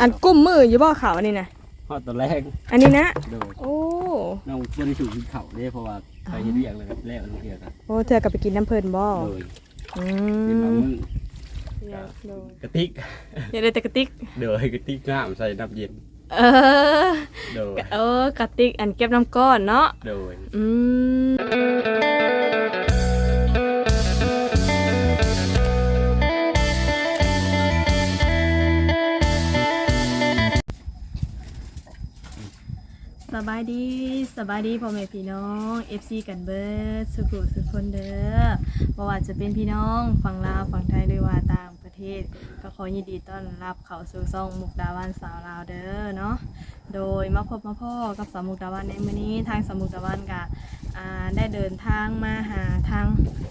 อันกุ้มมืออยู่บ่เขาอันนี้นะฮอดตอนแรกอันนี้นะ โดยโอ้น้องบ่ได้ถูกกินข้าวเด้เพราะว่าไปเฮ็ดเวียกแล้วก็แล้วเรียกกันโอ้เธอกลับไปกินน้ำเพลินบ่โดยอืเป็นบางมมื้อโดยกระติก เดี๋ยวได้แต่กระติกโดยกระติกน้ำใส่น้ำเย็นเออโดยเออกระติกอันเก็บน้ำก้อนเนาะโดยอืม สบายดีสบายดีพ่อแม่พี่น้อง FC กันเบิร์ดสุขุสุขคนเด้อบ่ว่าจะเป็นพี่น้องฝั่งลาวฝั่งไทยหรือว่าต่างประเทศ ก็ขอยินดีต้อนรับเข้าสู่ซ่องมุกดาวันสาวลาวเด้อเนาะโดยมาพบมาพ่อกับสาวมุกดาวันในมื้อนี้ทางสาวมุกดาวันก็อ่าได้เดินทางมาหาทาง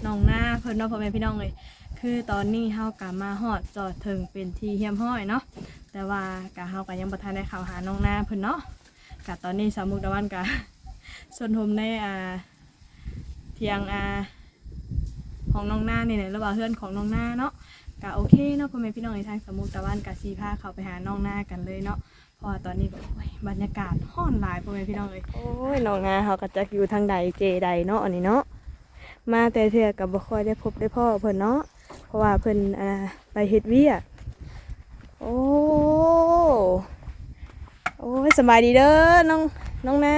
น้องหน้าเพิ่นเนาะพ่อแม่พี่น้องเลยคือตอนนี้เฮากะมาฮอดจอดถึงเป็นที่เฮียมห้อยเนาะแต่ว่ากะเฮาก็ยังบ่ทันได้เข้าหาน้องหน้าเพิ่นเนาะ กะตอนนี้สาวมุกดาวันกะสนทมในอ่าเทียงอ่าของน้องหน้านี่แหละระหว่างเพื่อนของน้องหน้าเนาะกะโอเคเนาะพ่อแม่พี่น้องในทางสาวมุกดาวันกะสีพาเขาไปหาน้องหน้ากันเลยเนาะเพราะว่าตอนนี้ก็โอ้ยบรรยากาศห้อนหลายพ่อแม่พี่น้องเลยโอ้ยน้องนาเขาก็จะอยู่ทางใดเจใดเนาะอันนี้เนาะมาแต่เทื่อกับบ่ค่อยได้พบได้พ่อเพิ่นเนาะเพราะว่าเพิ่นอ่าไปเฮ็ดเวียกโอ้ โอ้ยสบายดีเด้อน้องน้องนะ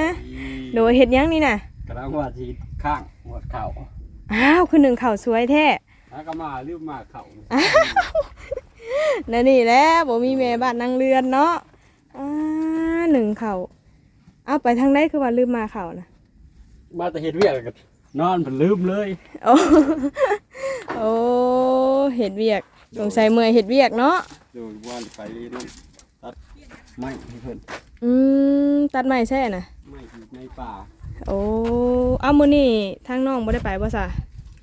หนูเฮ็ดหยังนี่น่ะกำลังว่าทีข้างหวดเข่าอ้าวคือหนึ่งข่าวสวยแท้แล้วก็มาลืมมาเข่านั่นนี่แหล้วบ่มีแม่บ้านนั่งเรือนเนาะอ่าหนึ่งข่าวเอาไปทางไหนคือว่าลืมมาข่าวนะมาแต่เฮ็ดเวียกก็นอนมันลืมเลยโอ้โอ้เห็ดเวียกสงสัยเมื่อยเห็ดเวียกเนาะโดยว่านไปนั่นตัด ไม้ให้เพิ่นอืมตัดไม้ใช่น่ะ ไม้อยู่ในป่าโอ้เอามื้อนี้ทางน้องบ่ได้ไปบ่ซะ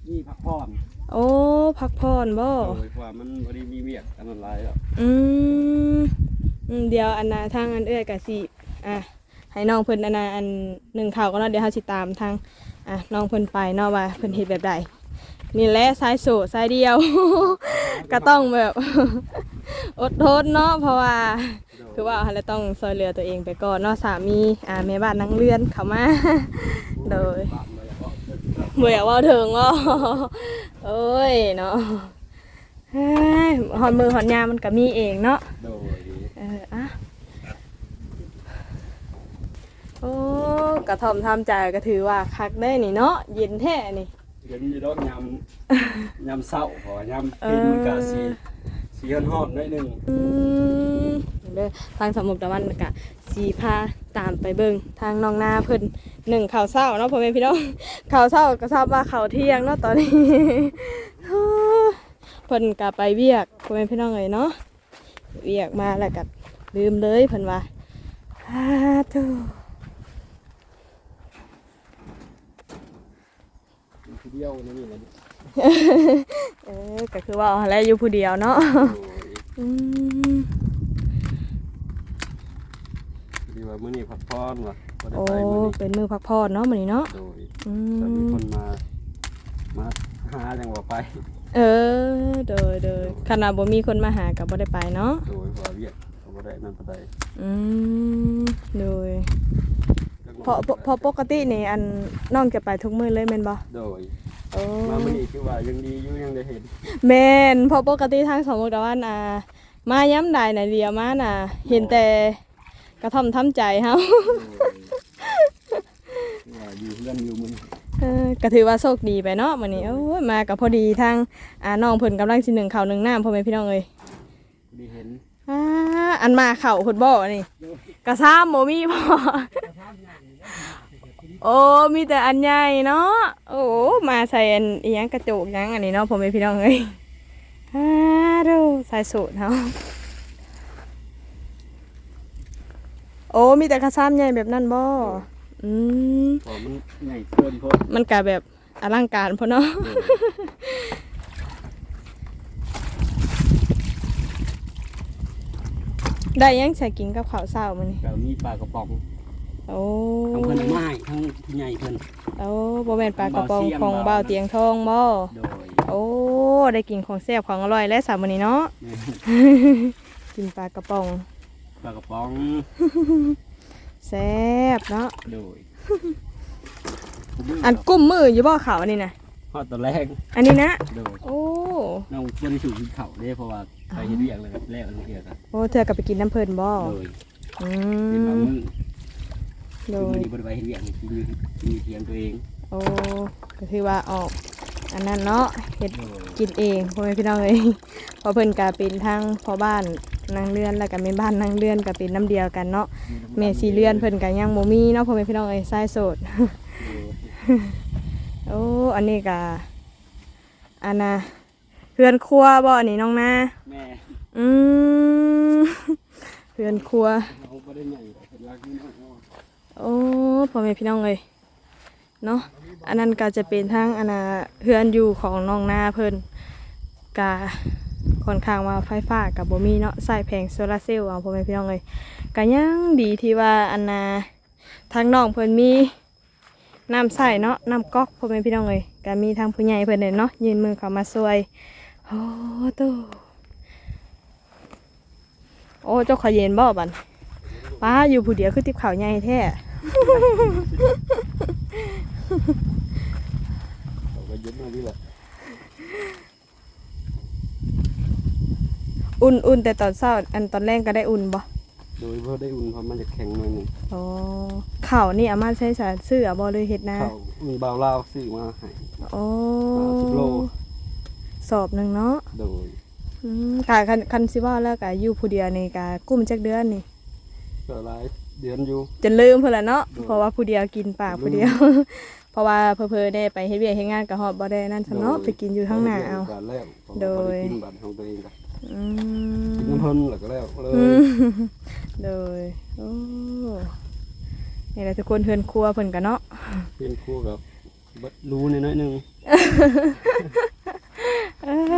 นี่พักผ่อนโอ้พักผ่อนบ่โดยว่ามันบ่ได้มีเวียกอันนั้นหลายแล้วอืมอืมเดี๋ยวอันน่ะทางอันเอื้อยก็สิอะให้น้องเพิ่นอันน่ะอันหนึ่งข่าวก็เนาะเดี๋ยวเฮาสิตามทางอะน้องเพิ่นไปเนาะว่าเพิ่นเฮ็ดแบบใดนี่แหละสายโสดสายเดียว ก็ต้องแบบ อดทนเนาะเพราะว่า คือว่าเราต้องซอยเหลือตัวเองไปก่อนเนาะสามีอ่าแม่บ้านนั่งเลื่อนเขามา โดยบ้านเลยก็เบื่อว่าถึงว่าโอ้ยเนาะเฮ้ยหอนมือหอนยามมันก็มีเองเนาะโดยเอออะโอ้กระทอมทำใจก็ถือว่าคักได้นี่เนาะเย็นแท้นี่เดี๋ยวมีดอกยำยำเศร้าเพอยำเป็นมันก็สีสีฮอนๆหน่อยหนึงอืม เด้อทางสมุกตะวันกะสีพาตามไปเบิ่งทางน้องนาเพิ่นหนึ่งข่าวเศร้าเนาะพ่อแม่พี่น้องข่าวเศร้าก็ทราบว่าข่าวเที่ยงเนาะตอนนี้เพิ่นกะไปเวียกพ่อแม่พี่น้องเลยเนาะเวียกมาแล้วก็ลืมเลยเพิ่นว่าอาทูทีเดียวนี่นี่แหละเออก็คือว่าอะไรอยู่ผู้เดียวเนาะโดยอืม ดีว่ามื้อนี้พักผ่อนว่ะบ่ได้โอ้ไปมื้อนี้เป็นมือพักผ่อนเนาะมื้อนี้เนาะโดยอืแต่มีมคนมา มาหาจังว่าไป เออโดยโดยขนาดบ่มีคนมาหากับบ่ได้ไปเนาะโดยว่าเวียกเขาบ่ได้นั่นปานใดอืมโดยเพราะเพราะเพราะปกตินี่อันน้องจะไปทุกมื้อเลยแม่นบ่โดยโอ้ มามื้อนี้คือว่ายังดีอยู่ยังได้เห็นแม่นเพราะปกติทางสมมุติว่าน่ะมาย้ำใดน่ะเดียวมาน่ะ เห็นแต่ กระท่อมทำใจเฮาว่าอยู่เพื่อนอยู่มื้อนี้เออก็ถือว่าโชคดีไปเนาะมื้อนี้โอ้ยมากับพอดีทางอ่าน้องเพิ่นกำลังสิหนึ่งข้าวหนึ่งน้ำพ่อแม่พี่น้องเอ้ยดีเห็นอ่าอันมาเข่าพุ่นบ่นี่กระซ้ำบ่มีบ่โอ้มีแต่อันใหญ่เนาะโอ้มาใส่อันอีหยังกระโจกหยังอันนี้เนาะพ่อแม่พี่น้องเอ้ยอ่าดูสายสูตรเฮา โอ้มีแต่กระซ้ำใหญ่แบบนั้นบ่อืมพอมันใหญ่เกินพอมันก็แบบอลังการพอเนาะโดยได้ยังใส่กินกับข้าวเช้ามื้อนี้ก็มีปลากระป๋องโอ้ทั้งเพิ่นเอามาให้ทั้งผู้ใหญ่เพิ่นโอ้บ่แม่นปลากระป๋องเบาเสียงของเบาเบาเตียงทองบ่โดยโอ้ได้กินของแซ่บของอร่อยและสามมื้อนี้เนาะแม่กินปลากระป๋อง ปลากระป๋องแซ่บเนาะโดยอันกุ้มมืออยู่บ่เขาอันนี้นะฮอดตอนแรกอันนี้นะโดยโอ้น้องบ่ได้ถูกกินข้าวเด้เพราะว่าไปเฮ็ดเวียกเลยครับแล้วเฮ็ดครับโอ้เธอกลับไปกินน้ำเพลินบ่โดยอืเป็นบางมมื้อโดคือยมื้อนี้บ่ได้ไปเฮ็ดเวียกกินอยู่กินอยู่เถียงตัวเองโอ้ก็คือว่าออก อันนั้นเนาะเฮ็ด โดย กินเองพ่อแม่พี่น้องเอ้ยเพอเพิ่นก็เป็นทั้งพ่อบ้าน นางเรือนแล้วก็แม่บ้านนางเรือนก็เป็นน้ำเดียวกันเนาะแม่สีเรือนเพิ่นก็ยังบ่มีเนาะพ่อแม่พี่น้องเอ้ยสายโสดโดยโอ้อันนี้ก็อันน่ะเพื่อนครัวบ่อันนี้น้องนาแม่อืมเพื่อนครัวเราบ่ได้ใหญ่เป็นรักนี่น้องโอ้พ่อแม่พี่น้องเลยเนาะอันนั้นก็จะเป็นทั้งอันน่ะเพื่อนอยู่ของน้องนาเพิ่นกา ค่อนข้างว่าไฟฟ้ากับบ่มีเนาะใส่แผงโซลาร์เซลล์เอาพ่อแม่พี่น้องเลยก็ยังดีที่ว่าอันน่ะทางน้องเพิ่นมีน้ำใส่เนาะน้ำก๊อกพ่อแม่พี่น้องเลยก็มีทางผู้ใหญ่เพิ่นเนี่ยเนาะยืนมือเข้ามาช่วยโอ้โตโอ้เจ้าขอเย็นบ่บันป้าอยู่ผู้เดียวคือติบข่าวใหญ่แท้ก็ยึดมานี่แหละ อุ่นอุ่นแต่ตอนเช้าอันตอนแรกก็ได้อุ่นบ่โดยบ่ได้อุ่นเพราะมันจะแข็งหน่อยหนึงอ๋อข่าวนี่อามาใช้สารซื้ออะบ่เลยเฮ็ดนาข้าวมีบ่าวลาวซื้อมาให้โอ้สิบโลสอบหนึ่งเนาะโดยอืมกะคันคันสิว่าแล้วกะอยู่ผู้เดียวนี่กะกุ้มจักเดือนนี่ ก็หลายเดือนอยู่จะลืมเพิ่นละเนาะอืมเพราะว่าผู้เดียวกินปากผู้เดียว เพราะว่าเพอเพอๆได้ไปเฮ็ดเวียกเฮ็ดงานกะฮอดบ่ได้นั่นซะเนาะไปกินอยู่ข้างหน้าเอาบ้นแล้วโดยบ่ไกินบ้านของตัวเองก็ อืกินมน้ำเพิ่นแล้วก็แล้วเลยอืมเลยโอ้นี่แหละทุกคนเฮือนครัวเพิ่นกันเนาะเป็นครัวกับบ่รู้นิดหน่อยหนึง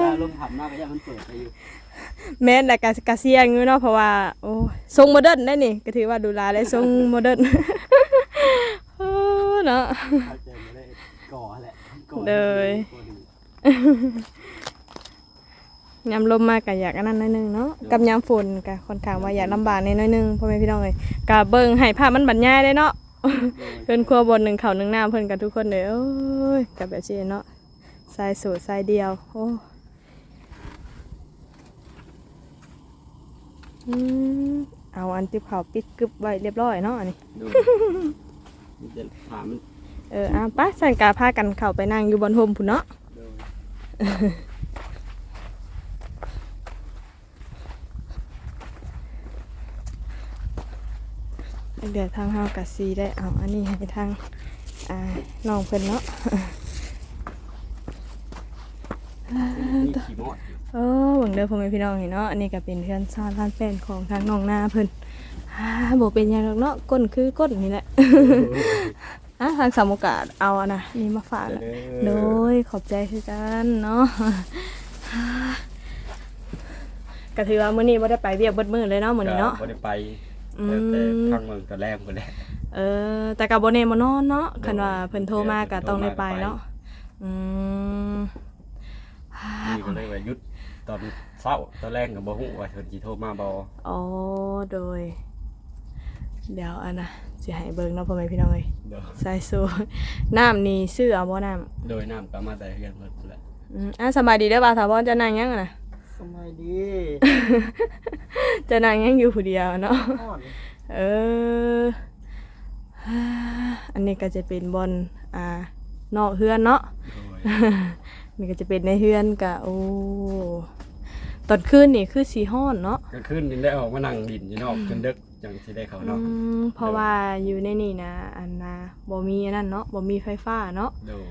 ยาลมผ่านมากก็ยังมันเปิดไปอยู่แม่นแต่กะกะเสียงอยู่เนาะเพราะว่าโอ้ทรงโมเดิร์นได้นี่ก็ถือว่าดูแลได้ทรงโมเดิร์นโอ้เนาะเข้าใจบ่ได้ก่อแหละก่อเลยก่อดี ยามลมมากกะอยากอันนั้นหน้อยหนึงเนาะกับยามฝนกะค่อนข้างว่าอยากลำบากในน้อยหนึงพ่อแม่พี่น้องเอ้ยกะเบิ่งให้ภาพมันบรรยายได้เนาะ เพิ่นครัวบนหนึ่งเขาวหนึ่งน้ำเพิ่นกันทุกคนเลยโอ้ยกับแบบนี้เนาะสายสูตรสายเดียวโอ้อืมเอาอันติบเขาวปิดกึบไว้เรียบร้อยเนาะอันนี้โดยมันจะถามมันเอออะไป้าสันกาพากันเข้าไปนั่งอยู่บนโฮมพุ่นเนาะ โดย เดี๋ยวทางเฮากะซีได้เอาอันนี้ให้ทางอ่าน้องเพิ่นเนาะมีขี่มอดอยู่เออหวังเด้อพ่อแม่พี่น้องเห็นเนาะ อันนี้ก็เป็นเพื่อนซ่อนร้านแป้นของทางน้องนาเพิ่นอ่าบ่เป็นหยังหรอกเนาะก้นคือก้นนี่แหละอะทางสามโอกาสเอาอะนะนี่มาฝากอะโดยขอบใจคือกันเนาะก็ถือว่ามื้อนี้บ่ได้ไปเวียกเบิดมื้อเลยเนาะมื้อนี้เนาะก็บ่ได้ไปอืม แล้วแต่ทางเมืองตอนแรกหมดแล้วเออ แต่ก็บ่แน่บ่นอนเนาะคันว่าเพิ่นโทรมาก็ต้องได้ไปเนาะอืมนี่ก็เลยว่าหยุดตอนเช้าตอนแรกก็บ่ฮู้ว่าเพิ่นสิโทรมาบ่อ๋อโดย เดี๋ยวอันนะสิให้เบิ่งเนาะพ่อแม่พี่น้องเอ้ยเด้อสายสูน้ำนี่ซื้อเอาบ่น้ำโดยน้ำก็มาแต่เฮือนเพิ่นนั่นแหละอืมอะสบายดีเด้อบ่าวถาวรจะนั่งยังอะนะ สมัยดีจะนั่งยังอยู่ผู้เดียวเนาะ อ่อนเออ อันนี้ก็จะเป็นบอนอ่านอกเฮือนเนาะโดยนี่ก็จะเป็นในเฮือนกะโอ้ตอนคืนนี่คือสีห้อนเนาะกลางคืนนี่ได้ออกมานั่งดินอยู่นอกจนดึกจังสิได้เข้าอืเนาะมเพราะว่าอยู่ในนี่นะอันนะบ่มีอันนั้นเนาะบ่มีไฟฟ้าเนาะ โดย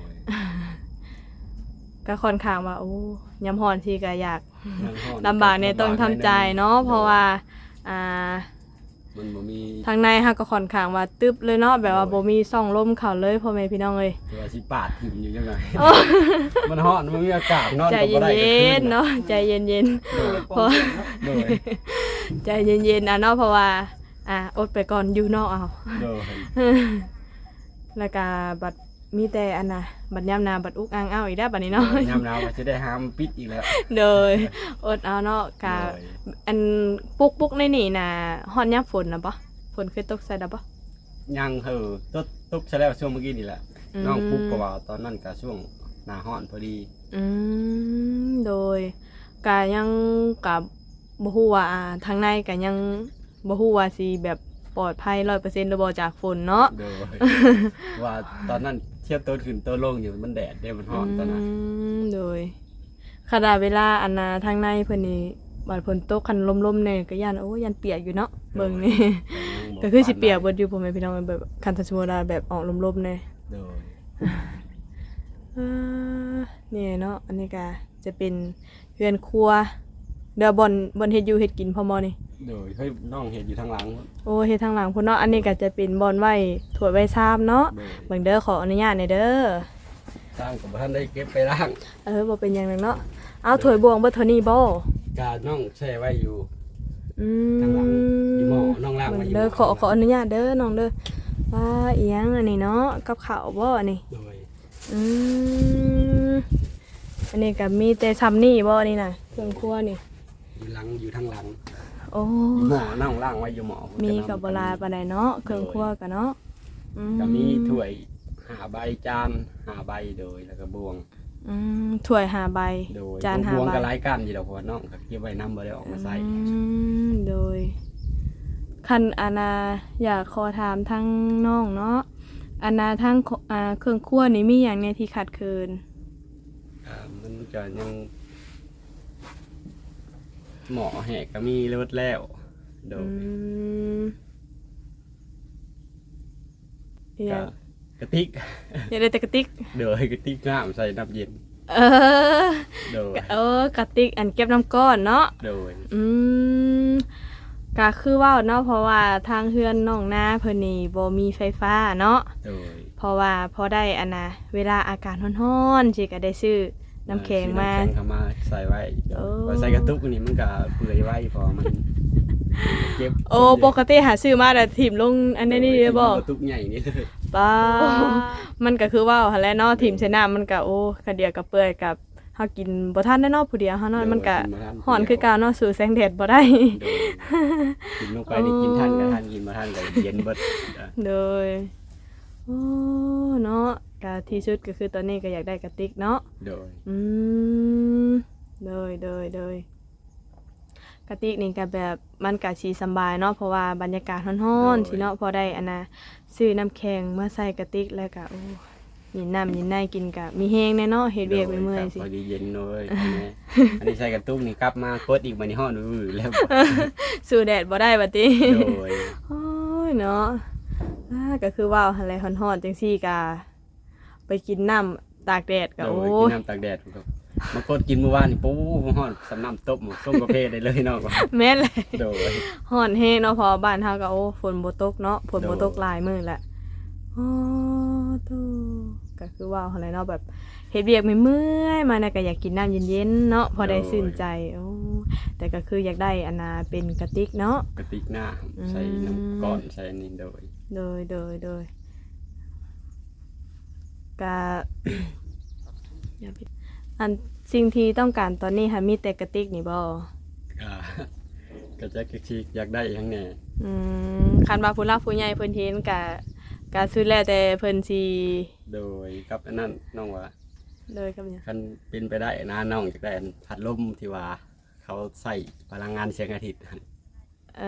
ก็ค่อนข้างว่าโอ้ยามฮ้อนทีก็อยากนั่งห้องลำบากในต้องทำใจเนาะเพราะว่าอ่า มันบ่มีทางในฮะก็ค่อนข้างว่าตึบเลยเนาะแบบว่าบ่มีซ่องลมเข้าเลยพ่อแม่พี่น้องเอ้ยตัวสิปาดหิมอยู่จังไงมันฮ้อนมันมีอากาศนอนใจก็บ่ได้เย็นๆเนาะเนาะใจเย็นโดยๆเพราะโดยใจเย็นๆนะเนาะเพราะว่าอ่าอดไปก่อนอยู่นอกเอาโดยแล้วก็บัดมีแต่อันน่ะ บัดยามหนาบัดอุกอ่างอ้าวอีกแล้วบัดนี้เนาะ ยามหนาวก็จะได้ห้ามปิดอีกแล้วโดยอดเอาเนาะกะโดยอันปุกปุกในนี่น่ะฮอดยามฝนน่ะบ่ฝนเคยตกใส่น่ะบ่ยังเออตกตกใช่แล้วช่วงเมื่อกี้นี่แหละอืม น้องปุ๊กก็ว่าตอนนั้นก็ช่วงหน้าร้อนพอดี อืมโดยกะยังกับบ่ฮู้ว่าอ่าทางในก็ยังบ่ฮู้ว่าสิแบบปลอดภัย100%หรือบ่จากฝนเนาะโดยว่าตอนนั้น เทียบตัวขึ้นตัวลงอยู่มันแดดเด้มันร้อนตอนนั้นมโดยขณะเวลาอันนาทางในเพิ่นนี่บาดฝนตกคันลมๆเนี่ยก็ย่านโอ้ยันเปียกอยู่เนาะเบิ่งนี่ ก็คือสิเปียกเบิดอยู่พ่อแม่พี่น้องแบบคันทันสมมุติว่าแบบออกลมๆเนี่ยโดยอ่านี่เนาะอันนี้ก็จะเป็นเรือนครัวเดี๋ยวบ่อนบ่อนเฮ็ดอยู่เฮ็ดกินพอมอนี่ โดยเฮ้ยน้องเห็นอยู่ทางหลังโอ้เฮ็ดทางหลังพุ่นเนาะอันนี้ก็จะเป็นบ่อนไว้ถ้วยไว้ชามเนาะโดยเบิ่งเด้อขออนุญาตหน่อยเด้อสร้างกับท่านได้เก็บไปล่างเออบ่เป็นหยังหนึงเนาะเอาถ้วยบวงเบิดเท่านี้บ่การน้องแช่ไว้อยู่ อืทางหลังอยู่หม้อมน้องล่างไว้อยู่เด้อหม้อขอขออนุญาตเด้อน้องเด้อว่าอีหยังอันนี้เนาะกับข้าวบ่อันนี้ โดยอืมอันนี้ก็มีแต่ซ้ำนี่บ่อันนี้น่ะเครื่องครัวนี่อยู่หลังอยู่ทางหลังโอ้อยู่หม้อน้องล่างไว้อยู่หม้อมีกับโบราณปานใดเนาะเครื่องครัวก็เนาะอืก็มีถ้วยหาใบจานหาใบโดยแล้วก็บวงอืมถ้วยหาใบ โดยจานหาบวงใบ ก็หลายกันอยู่ดอกเพราะว่าน้องก็เก็บไว้นํบ่ได้ออกมาใส่อืมโดย คันอานาอยากขอถามทั้งน้องเนาะอานาทั้งอ่าเครื่องครัวนี่มีอย่างในที่ขาดเคิน อ่ามันก็ยัง หมอแหกก็มีเลิศแล้วโดอืยมอก็ยากกระติก อยากได้แต่กระติก โดยกระติกน้ำใส่น้ำเย็น เออโดย เออกระติกอันเก็บน้ำก้อนเนาะ โดย อืมก็คือว่าเนาะเพราะว่าทางเฮือนน้องนาเพิ่นนี่บ่มีไฟฟ้าเนาะโดย เพราะว่าพอได้อันนะเวลาอากาศร้อนๆสิก็ได้ซื้อ น้ำแข็งมา ซื้อน้ำแข็งเข้ามาใส่ไว้โดยโอ้ พอใส่กระตุกนี่มันก็เปื่อยไว้พอมันเก็บโอ้ปกติหาซื้อมาแต่ถิ่มลงอันนี้นี่ได้บ่กระตุกใหญ่นี่เลยป้ามันก็คือว่าหั่นแหละเนาะถิ่มใส่น้ำมันก็โอ้กะเดียวกับเปื่อยกับเฮากินบ่ทันได้เนาะผู้เดียวเฮาเนาะมันก็ร้อนคือเก่าเนาะสู่แสงแดดบ่ได้ โดยกินลงไปนี่กินท่านกับท่านกินมาท่านกับเย็นเบิดโดยโอ้เนาะ ก็ที่สุดก็คือตอนนี้ก็อยากได้กระติกเนาะโดย อืมโดยโดยโดยกระติกนี่ก็แบบมันก็สีสำบายเนาะเพราะว่าบรรยากาศร้อนๆสิเนาะพอได้อันน่ะซื้อน้ำแข็งมาใส่กระติกแล้วก็โอ้ยินน้ำยินในกินกะมีแห้งแน่เนาะเฮ็ดเวียกไปเมื่อยสิ พอดีเย็นเลยอันนี้ใส่กระตุกนี่กลับมากดอีกมาในห้องอื้อแล้วสู้แดดบ่ได้บัดนี้โดย โอ้ยเนาะอ่าก็คือว่าหั่นแหละร้อนๆจังซี่ก็ ไปกินน้ำตากแดดก็โดโอ้ยกินยน้ำตากแดดครับมากดกินเมื่อวานนี่ปูห้อนสำน้ำตบหมดส้มกาแฟได้เลยเนาะแม่นเลยโดยฮ้อนแห้งเนาะเพอบ้านเฮาก็โอ้ฝนบ่ตกเนาะฝนบ่โดยตกหลายมื้อแหละอ๋อโตก็คือว่าอะไรเนาะแบบเฮ็ดเวียกไม่เมื่อยๆมาน่ะก็อยากกินน้ำเย็นๆเนาะพอได้ชื่นใจโอ้แต่ก็คืออยากได้อันน่ะเป็นกระติกเนาะ กระติกหน้าใส่น้ำก้อนใส่อันนี่โดย โดยโดยโดย ก็อย่าผิดอันสิ่งที่ต้องการตอนนี้ค่ะมีแต่กระติกนี่บ่อ่าก็จะคิดอยากได้อยังแน่อืมคันว่าผู้รักผู้ใหญ่เพิ่นเห็นก็ก็สุดแล้วแต่เพิ่นสิโดยกับอันนั้นน้องว่าโดยกับหยังคันเป็นไปได้นะน้องจากได้อันพัดลมที่ว่า เขาใส่พลังงานแสงอาทิตย์เอ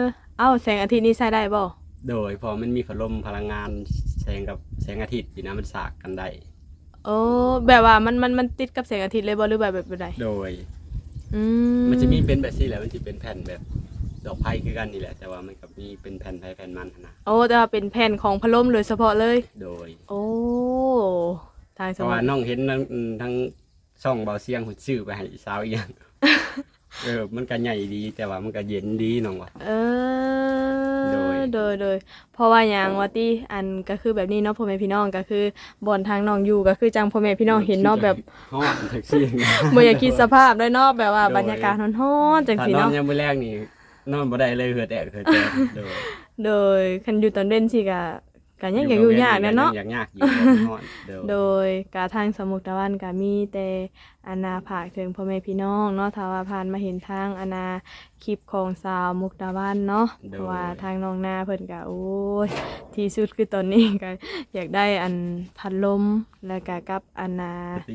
อเอ้าแสงอาทิตย์นี่ใช้ได้บ่โดยพอมันมีพัดลมพลังงาน แสงกับแสงอาทิตย์ที่นะมันสากกันได้ โอ้แบบว่ามันมันมันติดกับแสงอาทิตย์เลยบ่หรือแบบแบบใดโดย อืมมันจะมีเป็นแบบนี้แหละมันจะเป็นแผ่นแบบดอกไผ่คือกันนี่แหละ แต่ว่ามันกับมีเป็นแผ่นไผ่แผ่นมันนะโอ้แต่ว่าเป็นแผ่นของพัดลมโดยเฉพาะเลย โดย โอ้ทางเพสราะมาว่าร์ทน้องเห็นทั้งทั้งช่องเบาเสียงหุ่นชื่อไปให้สาวอีกอย่าง เออ มันก็ใหญ่ดีแต่ว่ามันก็เย็นดีน้องว่ะเออ โดยโดยโดยเพราะว่าอย่างว่าติอันก็คือแบบนี้เนาะพ่อแม่พี่น้องก็คือบ่อนทางน้องอยู่ก็คือจังพ่อแม่พี่น้องเห็นเนาะแบบห้องแท็กซี่บ่อยากคิดสภาพเลยเนาะแบบว่าบรรยากาศร้อนๆจังถ้าซี่นอนเนาะยังไม่แรกนี่นอนบ่ได้เลยเหือแตกเหือแตกโดยโดยคันอยู่ตอนเล่นสิก็ก็ยังอยากอยู่ยากแหล้วเนาะยังอยากยากอยู่บ่ฮ้อนโดยโดยกาทางสมุทรตะวันก็มีแต่ อาณาผากถึงพ่อแม่พี่น้องเนาะถ้าว่าผ่านมาเห็นทางอาณาคลิปของสาวมุกดาวันเนาะเพราะว่าทางน้องนาเพิ่นก็โอ้ยที่สุดคือตอนนี้ก็อยากได้อันพัดลมแล้วก็กับอาณา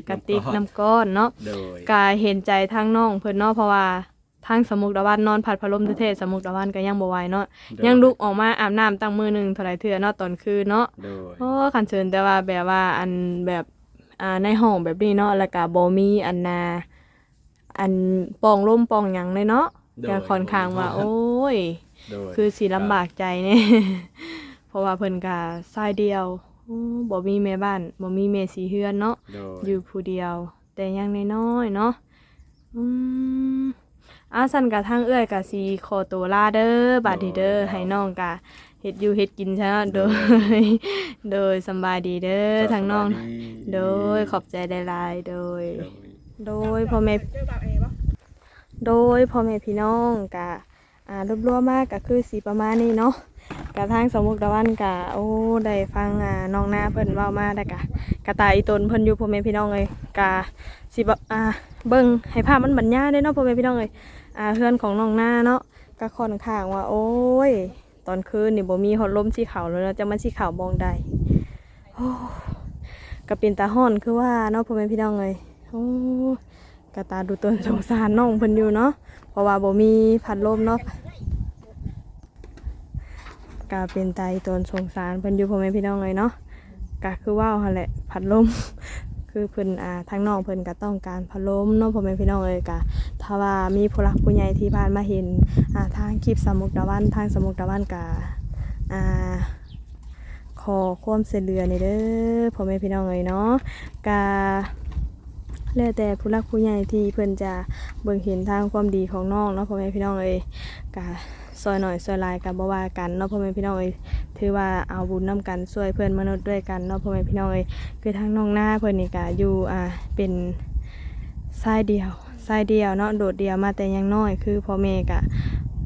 กระติกน้ำก้อนเนาะโดยกาเห็นใจทางน้องเพิ่นเนาะเพราะว่าทางสมุกดาวันนอนพัดพัดลมเท่ๆสมุกดาวันก็ยังบ่ไหวเนาะโดยังลุกออกมาอาบน้ำตั้งมือหนึงเท่าไหร่เทื่อเนาะตอนคืนเนาะโดยโอ้คันเชิญแต่ว่าแบบว่าอันแบบ อ่าในห้องแบบนี้เนาะแล้วก็บ่มีอันนาอันปองร่มปองหยังเลยเนาะโดย ก็ค่อนข้างว่า โอ้ย โดยคือสิลำบากใจเนี่ย เพราะว่าเพิ่นก็ทรายเดียวโอ้บ่มีแม่บ้านบ่มีแม่สีเฮือนเนาะ โดย อยู่ผู้เดียว แต่ยังน้อยๆเนาะอืมอาสันกะทางเอื้อยกะสีขอตัวลาเด้อบาดนีเด้อให้น้องกะ เฮ็ดอยู่เฮ็ดกินซะเนาะโดย โดยสำบายดีเด้อทางน้อง โดยขอบใจหลายๆโดยโดย โดยพ่อแม่โดยพ่อแม่พี่น้องกะอ่ารวบรวมมากก็คือสีประมาณนี้เนาะกะทางสมุกตะวันกะโอ้ได้ฟังอ่าน้องหน้าเพิ่นเว้ามาได้กะกะตายอีตนเพิ่นอยู่พ่อแม่พี่น้องเลยกะสิบอ่าเบิ่งให้ภาพมันบรรยายได้เนาะพ่อแม่พี่น้องเลยอ่าเพื่อนของน้องหน้าเนาะก็ค่อนข้างว่าโอ้ย ตอนคืนนี่บ่มีฮอดลมสีขาวแล้วเนาจะมันสีขาวมองได้โอ้ก็เป็นตาฮ้อนคือว่าเนาะพ่อแม่พี่น้องเลยโอ้กระตาดูตนสงสารน้องเพิ่นอยู่เนาะเพราะว่าบ่มีพัดลมเนาะก็เป็นใจตนสงสารเพิ่นอยู่พ่อแม่พี่น้องเลยเนาะก็คือว่าวหั่นแหละพัดลม คือเพิ่นอ่าทางน้องเพิ่นก็ต้องการพัดลมเนาะพ่อแม่พี่น้องเลยก็ถ้าว่ามีผู้หลักผู้ใหญ่ที่ผ่านมาเห็นอ่าทางคลิปสมุกตะวันทางสมุกตะวันก็อ่าขอความเสียเหลือในเด้อพ่อแม่พี่น้องเลยเนาะกาแล้วแต่ผู้รักผู้ใหญ่ที่เพิ่นจะเบิ่งเห็นทางความดีของน้องเนาะพ่อแม่พี่น้องเอ้ยกะ ซอยหน่อยซอยลายกับบ่ว่ากันเนาะพ่อแม่พี่น้องเอ้ยถือว่าเอาบุญนํกันช่วยเพื่อนมนุษย์ด้วยกันเนาะพ่อแม่พี่น้องเอ้ยคือทางน้องหน้าเพิ่นนี่ก็อยู่อ่าเป็นชายเดียวชายเดียวเนาะโดดเดียวมาแต่ยังน้อยคือพ่อแม่ก็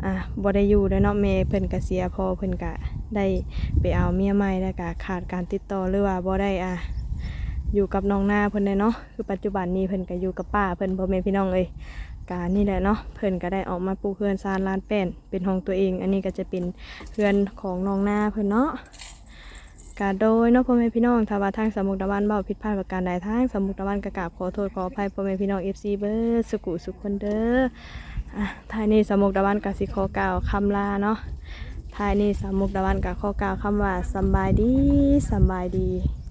อ่าบ่ได้อยู่แล้วเนาะแม่เพิ่นก็เสียพอเพิ่นก็ได้ไปเอาเมียใหม่แล้วก็ขาดการติดต่อหรือว่าบ่ได้อ่าอยู่กับน้องหน้าเพิ่นเลยเนาะคือปัจจุบันนี้เพิ่นก็อยู่กับป้าเพิ่นพ่อแม่พี่น้องเอ้ย กานี่แหละเนาะเพิ่นก็ได้ออกมาปลูกเฮือนซานลานแป้นเป็นของตัวเอง อันนี้ก็จะเป็นเฮือนของน้องหน้าเพิ่นเนาะกาโดยเนาะพ่อแม่พี่น้องถ้าว่าทางสมุกตะวันเบาผิดพลาดประการใดทางสมุกตะวันก็กราบขอโทษขออภัยพ่อแม่พี่น้อง FC เบิร์สกุสุขคนเด้อท้ายนี้สมุกตะวันกสิขอกล่าวคำลาเนาะท้ายนี้สมุกตะวันก็ขอกล่าวคำว่าสบายดีสบายดี